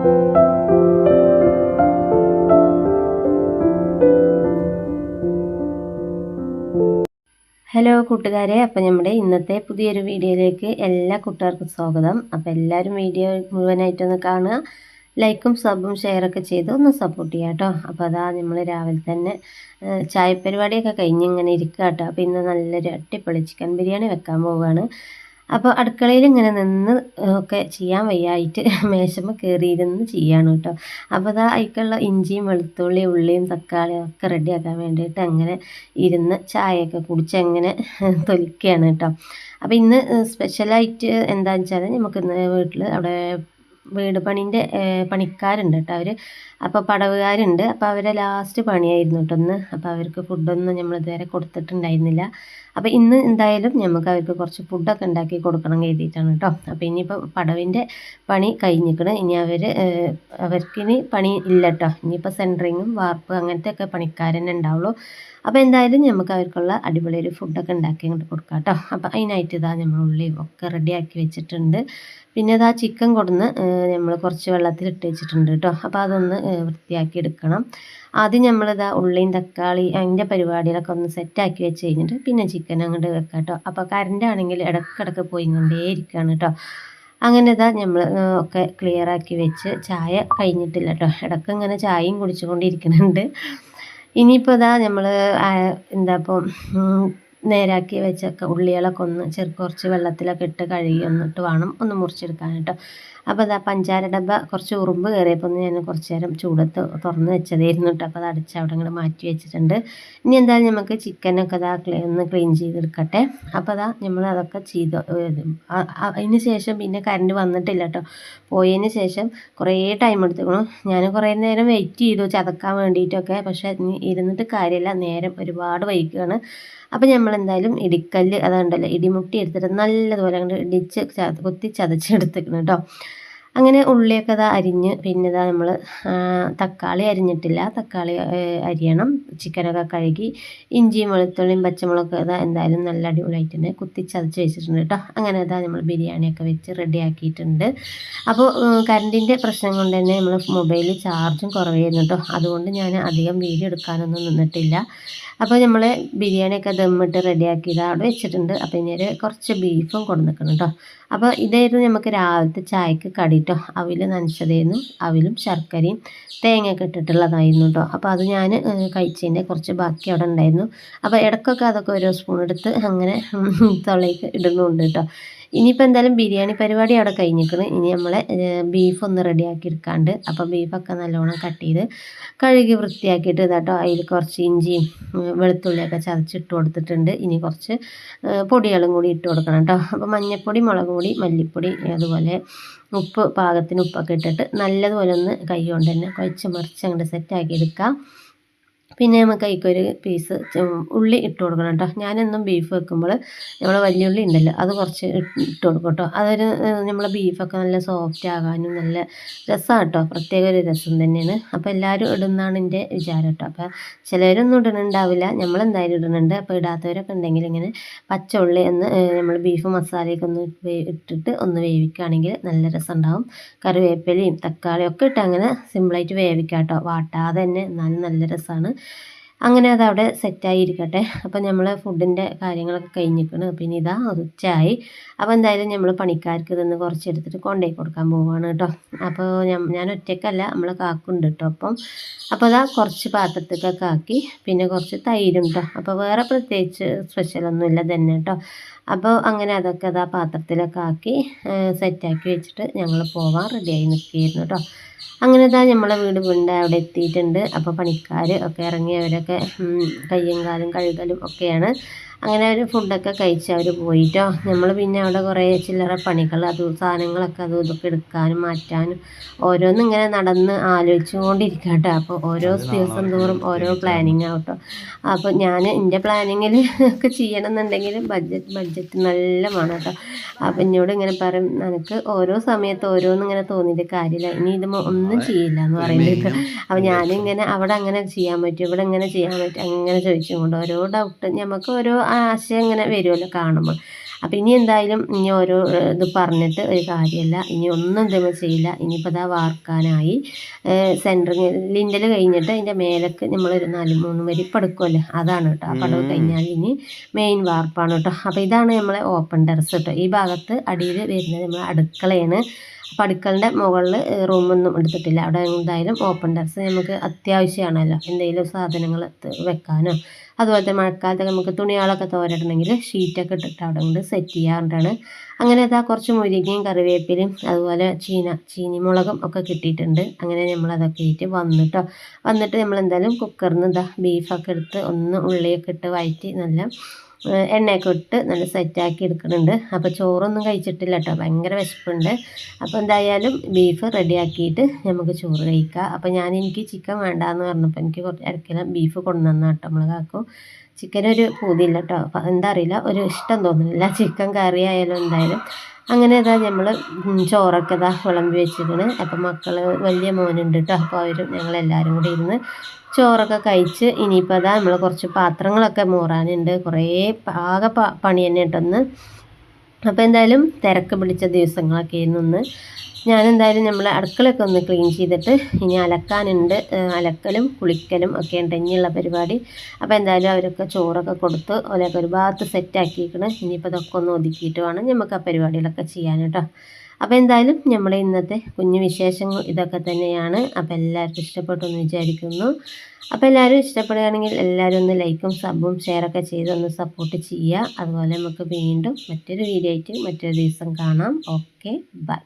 Hello കൂട്ടുകാരെ അപ്പം നമ്മുടെ ഇന്നത്തെ പുതിയൊരു വീഡിയോയിലേക്ക് എല്ലാ കൂട്ടുകാർക്കും സ്വാഗതം. അപ്പോൾ എല്ലാവരും വീഡിയോ മുഴുവനായിട്ടൊന്ന് കാണുക. ലൈക്കും സബും ഷെയറൊക്കെ ചെയ്ത് ഒന്ന് സപ്പോർട്ട് ചെയ്യുക കേട്ടോ. അപ്പോൾ അതാ നമ്മൾ രാവിലെ തന്നെ ചായ പരിപാടിയൊക്കെ കഴിഞ്ഞിങ്ങനെ ഇരിക്കുക കേട്ടോ. അപ്പോൾ ഇന്ന് നല്ലൊരു അട്ടിപ്പൊളി ചിക്കൻ ബിരിയാണി വെക്കാൻ പോവുകയാണ്. അപ്പോൾ അടുക്കളയിൽ ഇങ്ങനെ നിന്ന് ഒക്കെ ചെയ്യാൻ വയ്യായിട്ട് മേശമ്മ കയറിയിരുന്ന് ചെയ്യാണ് കേട്ടോ. അപ്പോൾ അതാ അതിക്കുള്ള ഇഞ്ചിയും വെളുത്തുള്ളി ഉള്ളിയും തക്കാളിയും ഒക്കെ റെഡിയാക്കാൻ വേണ്ടിയിട്ട് അങ്ങനെ ഇരുന്ന് ചായയൊക്കെ കുടിച്ച് അങ്ങനെ തൊലിക്കുകയാണ് കേട്ടോ. അപ്പോൾ ഇന്ന് സ്പെഷ്യലായിട്ട് എന്താണെന്ന് വെച്ചാൽ നമുക്ക് ഇന്ന് വീട്ടിൽ അവിടെ വീട് പണിന്റെ പണിക്കാരുണ്ട് കേട്ടോ അവർ അപ്പോൾ പടവുകാരുണ്ട്. അപ്പോൾ അവരെ ലാസ്റ്റ് പണിയായിരുന്നു കേട്ടോ ഒന്ന് അപ്പോൾ അവർക്ക് ഫുഡൊന്നും നമ്മൾ ഇതുവരെ കൊടുത്തിട്ടുണ്ടായിരുന്നില്ല. അപ്പോൾ ഇന്ന് എന്തായാലും നമുക്ക് അവർക്ക് കുറച്ച് ഫുഡൊക്കെ ഉണ്ടാക്കി കൊടുക്കണം കരുതിയിട്ടാണ് കേട്ടോ. അപ്പോൾ ഇനിയിപ്പോൾ പടവിന്റെ പണി കഴിഞ്ഞിരിക്കണം ഇനി അവർ അവർക്കിനി പണി ഇല്ല കേട്ടോ. ഇനിയിപ്പോൾ സെന്ററിങ്ങും വാർപ്പ് അങ്ങനത്തെ ഒക്കെ പണിക്കാരനെ ഉണ്ടാവുള്ളൂ അപ്പോൾ എന്തായാലും നമുക്ക് അവർക്കുള്ള അടിപൊളി ഒരു ഫുഡൊക്കെ ഉണ്ടാക്കി അങ്ങോട്ട് കൊടുക്കാം കേട്ടോ അപ്പോൾ അതിനായിട്ട് ഇതാ നമ്മൾ ഉള്ളി ഒക്കെ റെഡിയാക്കി വെച്ചിട്ടുണ്ട്. പിന്നെ ഇതാ ചിക്കൻ കൊടുന്ന് നമ്മൾ കുറച്ച് വെള്ളത്തിൽ ഇട്ട് വെച്ചിട്ടുണ്ട് കേട്ടോ അപ്പോൾ അതൊന്ന് വൃത്തിയാക്കി എടുക്കണം. ആദ്യം നമ്മളിതാ ഉള്ളിയും തക്കാളി അതിന്റെ പരിപാടികളൊക്കെ ഒന്ന് സെറ്റാക്കി വെച്ച് കഴിഞ്ഞിട്ട് പിന്നെ ചിക്കൻ അങ്ങോട്ട് വെക്കാം കേട്ടോ അപ്പോൾ കറണ്ട് ആണെങ്കിൽ ഇടക്കിടക്ക് പോയി കൊണ്ടേ ഇരിക്കുകയാണ് കേട്ടോ അങ്ങനെ ഇതാ നമ്മൾ ഒക്കെ ക്ലിയറാക്കി വെച്ച് ചായ കഴിഞ്ഞിട്ടില്ല കേട്ടോ ഇടയ്ക്ക് ഇങ്ങനെ ചായയും കുടിച്ചുകൊണ്ടിരിക്കുന്നുണ്ട് ഇനിയിപ്പോൾ ഇതാ നമ്മൾ എന്താ ഇപ്പം നേരാക്കി വെച്ചൊക്കെ ഉള്ളികളൊക്കെ ഒന്ന് ചെറു കുറച്ച് വെള്ളത്തിലൊക്കെ ഇട്ട് കഴുകി ഒന്നിട്ട് വേണം ഒന്ന് മുറിച്ചെടുക്കാൻ കേട്ടോ അപ്പോൾ അതാ പഞ്ചാര ഡബ്ബ കുറച്ച് ഉറുമ്പ് കയറിയപ്പോൾ ഞാൻ കുറച്ച് നേരം ചൂടത്ത് തുറന്ന് വെച്ചതായിരുന്നു കേട്ടോ അപ്പോൾ അത് അടിച്ച് അവിടെ ഇങ്ങനെ മാറ്റി വെച്ചിട്ടുണ്ട്. ഇനി എന്തായാലും നമുക്ക് ചിക്കനൊക്കെ അതാ ഒന്ന് ക്ലീൻ ചെയ്തെടുക്കട്ടെ. അപ്പോൾ അതാ നമ്മൾ അതൊക്കെ ചെയ്ത് അതിന് ശേഷം പിന്നെ കറണ്ട് വന്നിട്ടില്ല കേട്ടോ പോയതിന് ശേഷം കുറേ ടൈം എടുത്തുക്കണം. ഞാൻ കുറേ നേരം വെയിറ്റ് ചെയ്തു ചതക്കാൻ വേണ്ടിയിട്ടൊക്കെ പക്ഷേ ഇരുന്നിട്ട് കാര്യമില്ല നേരം ഒരുപാട് വൈകുകയാണ് അപ്പോൾ നമ്മൾ എന്തായാലും ഇടിക്കല്ല് അതുണ്ടല്ലോ ഇടിമുട്ടി എടുത്തിട്ട് നല്ലതുപോലെ അങ്ങോട്ട് ഇടിച്ച് കുത്തി ചതച്ചെടുത്തിക്കണം കേട്ടോ അങ്ങനെ ഉള്ളിയൊക്കെ ഇതാ അരിഞ്ഞ് പിന്നെ ഇതാ നമ്മൾ തക്കാളി അരിഞ്ഞിട്ടില്ല. തക്കാളി അരിയണം. ചിക്കനൊക്കെ കഴുകി ഇഞ്ചിയും വെളുത്തുള്ളിയും പച്ചമുളകൊക്കെ ഇതാ എന്തായാലും നല്ല അടിപൊളിയായിട്ട് തന്നെ കുത്തി ചതച്ച് വെച്ചിട്ടുണ്ട് കേട്ടോ അങ്ങനെ ഇതാ നമ്മൾ ബിരിയാണിയൊക്കെ വെച്ച് റെഡിയാക്കിയിട്ടുണ്ട്. അപ്പോൾ കറണ്ടിന്റെ പ്രശ്നം കൊണ്ട് തന്നെ നമ്മൾ മൊബൈലിൽ ചാർജും കുറവായിരുന്നു കേട്ടോ അതുകൊണ്ട് ഞാൻ അധികം വീഡിയോ എടുക്കാനൊന്നും നിന്നിട്ടില്ല. അപ്പോൾ നമ്മൾ ബിരിയാണിയൊക്കെ ദമ്മിട്ട് റെഡിയാക്കിയത് അവിടെ വെച്ചിട്ടുണ്ട്. അപ്പോൾ ഇനി കുറച്ച് ബീഫും കൊണ്ടു നിൽക്കണം കേട്ടോ അപ്പോൾ ഇതായിരുന്നു നമുക്ക് രാവിലത്തെ ചായക്ക് കടി കേട്ടോ അവിൽ നനച്ചതായിരുന്നു. അവിലും ശർക്കരയും തേങ്ങയൊക്കെ ഇട്ടിട്ടുള്ളതായിരുന്നു കേട്ടോ അപ്പോൾ അത് ഞാൻ കഴിച്ചതിന്റെ കുറച്ച് ബാക്കി അവിടെ ഉണ്ടായിരുന്നു. അപ്പോൾ ഇടയ്ക്കൊക്കെ അതൊക്കെ ഓരോ സ്പൂൺ എടുത്ത് അങ്ങനെ തൊള്ളയ്ക്ക് ഇടുന്നുണ്ട് കേട്ടോ ഇനിയിപ്പോൾ എന്തായാലും ബിരിയാണി പരിപാടി അവിടെ കഴിഞ്ഞിരിക്കണം ഇനി നമ്മൾ ബീഫ് ഒന്ന് റെഡിയാക്കി എടുക്കാണ്ട്. അപ്പോൾ ബീഫൊക്കെ നല്ലോണം കട്ട് ചെയ്ത് കഴുകി വൃത്തിയാക്കിയിട്ട് ഇതാട്ടോ അതിൽ കുറച്ച് ഇഞ്ചിയും വെളുത്തുള്ളിയൊക്കെ ചതച്ചിട്ട് കൊടുത്തിട്ടുണ്ട്. ഇനി കുറച്ച് പൊടികളും കൂടി ഇട്ട് കൊടുക്കണം കേട്ടോ. അപ്പോൾ മഞ്ഞൾപ്പൊടി മുളക് പൊടി മല്ലിപ്പൊടി അതുപോലെ ഉപ്പ് പാകത്തിന് ഉപ്പൊക്കെ ഇട്ടിട്ട് നല്ലതുപോലെ ഒന്ന് കൈ കൊണ്ട് തന്നെ കുഴച്ച് മറിച്ച് അങ്ങോട്ട് സെറ്റാക്കി എടുക്കാം. പിന്നെ നമുക്ക് അതിക്കൊരു പീസ് ഉള്ളി ഇട്ട് കൊടുക്കണം കേട്ടോ ഞാനെന്നും ബീഫ് വെക്കുമ്പോൾ നമ്മൾ വലിയ ഉള്ളി ഉണ്ടല്ലോ അത് കുറച്ച് ഇട്ട് കൊടുക്കും കേട്ടോ അതൊരു നമ്മളെ ബീഫൊക്കെ നല്ല സോഫ്റ്റ് ആകാനും നല്ല രസമാണ് കേട്ടോ പ്രത്യേക ഒരു രസം തന്നെയാണ്. അപ്പോൾ എല്ലാവരും ഇടുന്നതാണ് എന്റെ വിചാരം കേട്ടോ അപ്പോൾ ചിലരൊന്നും ഇടണുണ്ടാവില്ല. നമ്മളെന്തായാലും ഇടുന്നുണ്ട്. അപ്പോൾ ഇടാത്തവരൊക്കെ ഉണ്ടെങ്കിൽ ഇങ്ങനെ പച്ച ഉള്ളി ഒന്ന് നമ്മൾ ബീഫ് മസാലയൊക്കെ ഒന്ന് ഇട്ടിട്ട് ഒന്ന് വേവിക്കുകയാണെങ്കിൽ നല്ല രസം ഉണ്ടാവും കറിവേപ്പിലയും തക്കാളിയും ഒക്കെ ഇട്ട് അങ്ങനെ സിമ്പിളായിട്ട് വേവിക്കാം കേട്ടോ വാട്ടാതെ തന്നെ എന്നാലും നല്ല രസമാണ് അങ്ങനെ അതവിടെ സെറ്റായിരിക്കട്ടെ. അപ്പോൾ നമ്മൾ ഫുഡിന്റെ കാര്യങ്ങളൊക്കെ കഴിഞ്ഞിരിക്കണം. പിന്നെ ഇതാ ഉച്ചയായി. അപ്പോൾ എന്തായാലും നമ്മൾ പണിക്കാർക്ക് ഇതൊന്ന് കുറച്ചെടുത്തിട്ട് കൊണ്ടുപോയി കൊടുക്കാൻ പോവുകയാണ് കേട്ടോ. അപ്പോൾ ഞാൻ ഒറ്റയ്ക്കല്ല നമ്മൾ കാക്കുണ്ട് കേട്ടോ അപ്പം. അപ്പോൾ അതാ കുറച്ച് പാത്രത്തൊക്കെ ആക്കി പിന്നെ കുറച്ച് തൈരും കേട്ടോ അപ്പോൾ വേറെ പ്രത്യേകിച്ച് സ്പെഷ്യലൊന്നുമില്ല തന്നെ കേട്ടോ അപ്പോൾ അങ്ങനെ അതൊക്കെ അത് ആ പാത്രത്തിലൊക്കെ ആക്കി സെറ്റാക്കി വെച്ചിട്ട് ഞങ്ങൾ പോകാൻ റെഡിയായി നിൽക്കുകയായിരുന്നു കേട്ടോ അങ്ങനെ ഇതാ നമ്മളെ വീട് വീണ്ട അവിടെ എത്തിയിട്ടുണ്ട്. അപ്പോൾ പണിക്കാർ ഒക്കെ ഇറങ്ങി അവരൊക്കെ കയ്യും കാലും കഴുകലും ഒക്കെയാണ്. അങ്ങനെ അവർ ഫുഡൊക്കെ കഴിച്ച് അവർ പോയിട്ടോ. നമ്മൾ പിന്നെ അവിടെ കുറേ ചില്ലറ പണികൾ അത് സാധനങ്ങളൊക്കെ അതും ഇതൊക്കെ എടുക്കാനും മാറ്റാനും ഓരോന്നും ഇങ്ങനെ നടന്ന് ആലോചിച്ചു കൊണ്ടിരിക്കുക കേട്ടോ അപ്പോൾ ഓരോ ദിവസം തോറും ഓരോ പ്ലാനിങ് ആവട്ടോ. അപ്പോൾ ഞാൻ എന്റെ പ്ലാനിങ്ങിൽ ഒക്കെ ചെയ്യണം എന്നുണ്ടെങ്കിൽ ബഡ്ജറ്റ് ബഡ്ജറ്റ് നല്ല വേണം കേട്ടോ അപ്പം എന്നോട് ഇങ്ങനെ പറയും എനിക്ക് ഓരോ സമയത്ത് ഓരോന്നും ഇങ്ങനെ തോന്നിയിട്ട് കാര്യമില്ല. ഇനി ഇത് ഒന്നും ചെയ്യില്ല എന്ന് പറയുന്നത് അപ്പോൾ ഞാനിങ്ങനെ അവിടെ അങ്ങനെ ചെയ്യാൻ പറ്റും ഇവിടെ ഇങ്ങനെ ചെയ്യാൻ പറ്റും അങ്ങനെ ചോദിച്ചുകൊണ്ട് ഓരോ ഡൗട്ട് നമുക്ക് ഓരോ ആശയം ഇങ്ങനെ വരുമല്ലോ കാണുമ്പോൾ. അപ്പം ഇനി എന്തായാലും ഇനി ഓരോ ഇത് പറഞ്ഞിട്ട് ഒരു കാര്യമല്ല. ഇനി ഒന്നും എന്തെങ്കിലും ചെയ്യില്ല. ഇനിയിപ്പോൾ അതാ വാർക്കാനായി. സെന്ററിങ് ലിൻഡൽ കഴിഞ്ഞിട്ട് അതിന്റെ മേലേക്ക് നമ്മളൊരു നാല് മൂന്ന് വരി പടുക്കുമല്ലോ അതാണ് കേട്ടോ. ആ പടവ് കഴിഞ്ഞാൽ ഇനി മെയിൻ വാർപ്പാണ് കേട്ടോ. അപ്പോൾ ഇതാണ് നമ്മളെ ഓപ്പൺ ടെറസ് കേട്ടോ. ഈ ഭാഗത്ത് അടിയിൽ വരുന്നത് നമ്മളെ അടുക്കളയാണ്. അടുക്കളന്റെ മുകളിൽ റൂമൊന്നും എടുത്തിട്ടില്ല. അവിടെ എന്തായാലും ഓപ്പൺ ടെറസ് നമുക്ക് അത്യാവശ്യമാണല്ലോ. എന്തെങ്കിലും സാധനങ്ങൾ വെക്കാനോ. അതുപോലെ തന്നെ മഴക്കാലത്തൊക്കെ നമുക്ക് തുണികളൊക്കെ തോരണമെങ്കിൽ ഷീറ്റൊക്കെ ഇട്ടിട്ട് അവിടെ കൊണ്ട് സെറ്റ് ചെയ്യാറുണ്ടാണ്. അങ്ങനെ അതാ കുറച്ച് മുരിങ്ങയും കറിവേപ്പിലയും അതുപോലെ ചീന ചീനിമുളകും ഒക്കെ കിട്ടിയിട്ടുണ്ട്. അങ്ങനെ നമ്മളതൊക്കെ ഇട്ട് വന്നിട്ടോ വന്നിട്ട് നമ്മൾ എന്തായാലും കുക്കറിൽ നിന്ന് ഇതാ ബീഫൊക്കെ എടുത്ത് ഒന്ന് ഉള്ളിയൊക്കെ ഇട്ട് വയറ്റി നല്ല എണ്ണയൊക്കെ ഇട്ട് നല്ല സെറ്റാക്കി എടുക്കുന്നുണ്ട്. അപ്പോൾ ചോറൊന്നും കഴിച്ചിട്ടില്ല കേട്ടോ. ഭയങ്കര വിശപ്പുണ്ട്. അപ്പോൾ എന്തായാലും ബീഫ് റെഡിയാക്കിയിട്ട് നമുക്ക് ചോറ് കഴിക്കാം. അപ്പോൾ ഞാൻ എനിക്ക് ചിക്കൻ വേണ്ടാന്ന് പറഞ്ഞപ്പോൾ എനിക്ക് കുറച്ച് ഇടയ്ക്കിലും ബീഫ് കൊണ്ടുവന്ന കേട്ടോ നമ്മൾ കാക്കും. ചിക്കൻ ഒരു പൂതിയില്ല കേട്ടോ. എന്താ അറിയില്ല. ഒരു ഇഷ്ടം തോന്നുന്നില്ല. ചിക്കൻ കറി ആയാലും എന്തായാലും. അങ്ങനെ ഇതാ നമ്മൾ ചോറൊക്കെ ഇതാ വിളമ്പി വെച്ചിരുന്നത് അപ്പം മക്കൾ വലിയ മോനുണ്ട് കേട്ടോ. അപ്പോൾ അവരും ഞങ്ങളെല്ലാവരും കൂടി ഇരുന്ന് ചോറൊക്കെ കഴിച്ച് ഇനിയിപ്പോൾ അതാ നമ്മൾ കുറച്ച് പാത്രങ്ങളൊക്കെ മൂറാനുണ്ട്. കുറേ ആകെ പണി തന്നെ ഇട്ടൊന്ന് അപ്പോൾ എന്തായാലും തിരക്ക് പിടിച്ച ദിവസങ്ങളൊക്കെ ആയിരുന്നു ഞാൻ എന്തായാലും നമ്മൾ അടുക്കളയൊക്കെ ഒന്ന് ക്ലീൻ ചെയ്തിട്ട് ഇനി അലക്കാനുണ്ട്. അലക്കലും കുളിക്കലും ഒക്കെ ഉണ്ട് ഇനിയുള്ള പരിപാടി. അപ്പോൾ എന്തായാലും അവരൊക്കെ ചോറൊക്കെ കൊടുത്ത് ഓലൊക്കെ ഒരു ഭാഗത്ത് സെറ്റാക്കിയിരിക്കണം ഇനിയിപ്പോൾ അതൊക്കെ ഒന്ന് ഒതുക്കിയിട്ട് വേണം നമുക്ക് ആ പരിപാടികളൊക്കെ ചെയ്യാൻ കേട്ടോ. അപ്പോൾ എന്തായാലും നമ്മുടെ ഇന്നത്തെ കുഞ്ഞു വിശേഷങ്ങൾ ഇതൊക്കെ തന്നെയാണ്. അപ്പോൾ എല്ലാവർക്കും ഇഷ്ടപ്പെട്ടു എന്ന് വിചാരിക്കുന്നു. അപ്പോൾ എല്ലാവരും ഇഷ്ടപ്പെടുകയാണെങ്കിൽ എല്ലാവരും ഒന്ന് ലൈക്കും സബും ഷെയറൊക്കെ ചെയ്ത് ഒന്ന് സപ്പോർട്ട് ചെയ്യുക. അതുപോലെ നമുക്ക് വീണ്ടും മറ്റൊരു വീഡിയോ ആയിട്ട് മറ്റൊരു ദിവസം കാണാം. Okay bye